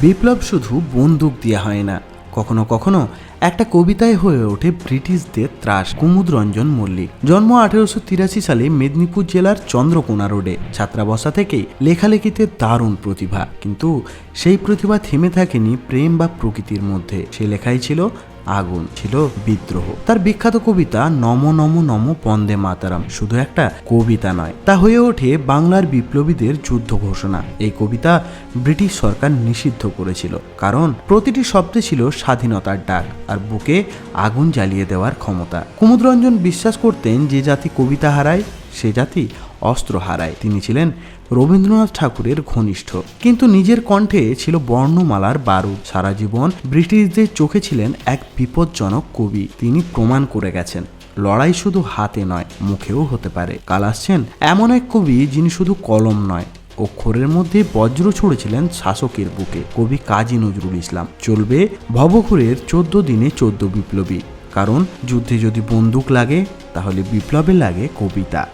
বিপ্লব শুধু বন্দুক দিয়ে হয় না, কখনো কখনো একটা কবিতায় হয়ে ওঠে ব্রিটিশদের ত্রাস। কুমুদরঞ্জন মল্লিক, জন্ম আঠেরোশো তিরাশি সালে মেদিনীপুর জেলার চন্দ্রকোনা রোডে। ছাত্রাবস্থা থেকেই লেখালেখিতে দারুণ প্রতিভা, কিন্তু সেই প্রতিভা থেমে থাকেনি প্রেম বা প্রকৃতির মধ্যে। সে লেখাই ছিল আগুন ছিল বিদ্রোহ। তার বিখ্যাত কবিতা, নম নম নম পন্দে মাতারাম, শুধু একটা কবিতা নয়, তা হয়ে ওঠে বাংলার বিপ্লবীদের যুদ্ধ ঘোষণা। এই কবিতা ব্রিটিশ সরকার নিষিদ্ধ করেছিল, কারণ প্রতিটি শব্দে ছিল স্বাধীনতার ডাক আর বুকে আগুন জ্বালিয়ে দেওয়ার ক্ষমতা। কুমুদরঞ্জন বিশ্বাস করতেন যে জাতি কবিতা হারায় সে জাতি অস্ত্র হারায়। তিনি ছিলেন রবীন্দ্রনাথ ঠাকুরের ঘনিষ্ঠ। কিন্তু নিজের কণ্ঠে ছিল বর্ণমালার বারুদ। সারা জীবন ব্রিটিশদের চোখে ছিলেন এক বিপজ্জনক কবি। তিনি প্রমাণ করে গেছেন, লড়াই শুধু হাতে নয়, মুখেও হতে পারে। কাল আসছেন এমন এক কবি যিনি শুধু কলম নয়, অক্ষরের মধ্যে বজ্র ছুড়েছিলেন শাসকের বুকে। কবি কাজী নজরুল ইসলাম। চলবে ভবঘুরের চোদ্দ দিনে চোদ্দ বিপ্লবী। কারণ যুদ্ধে যদি বন্দুক লাগে, তাহলে বিপ্লবে লাগে কবিতা।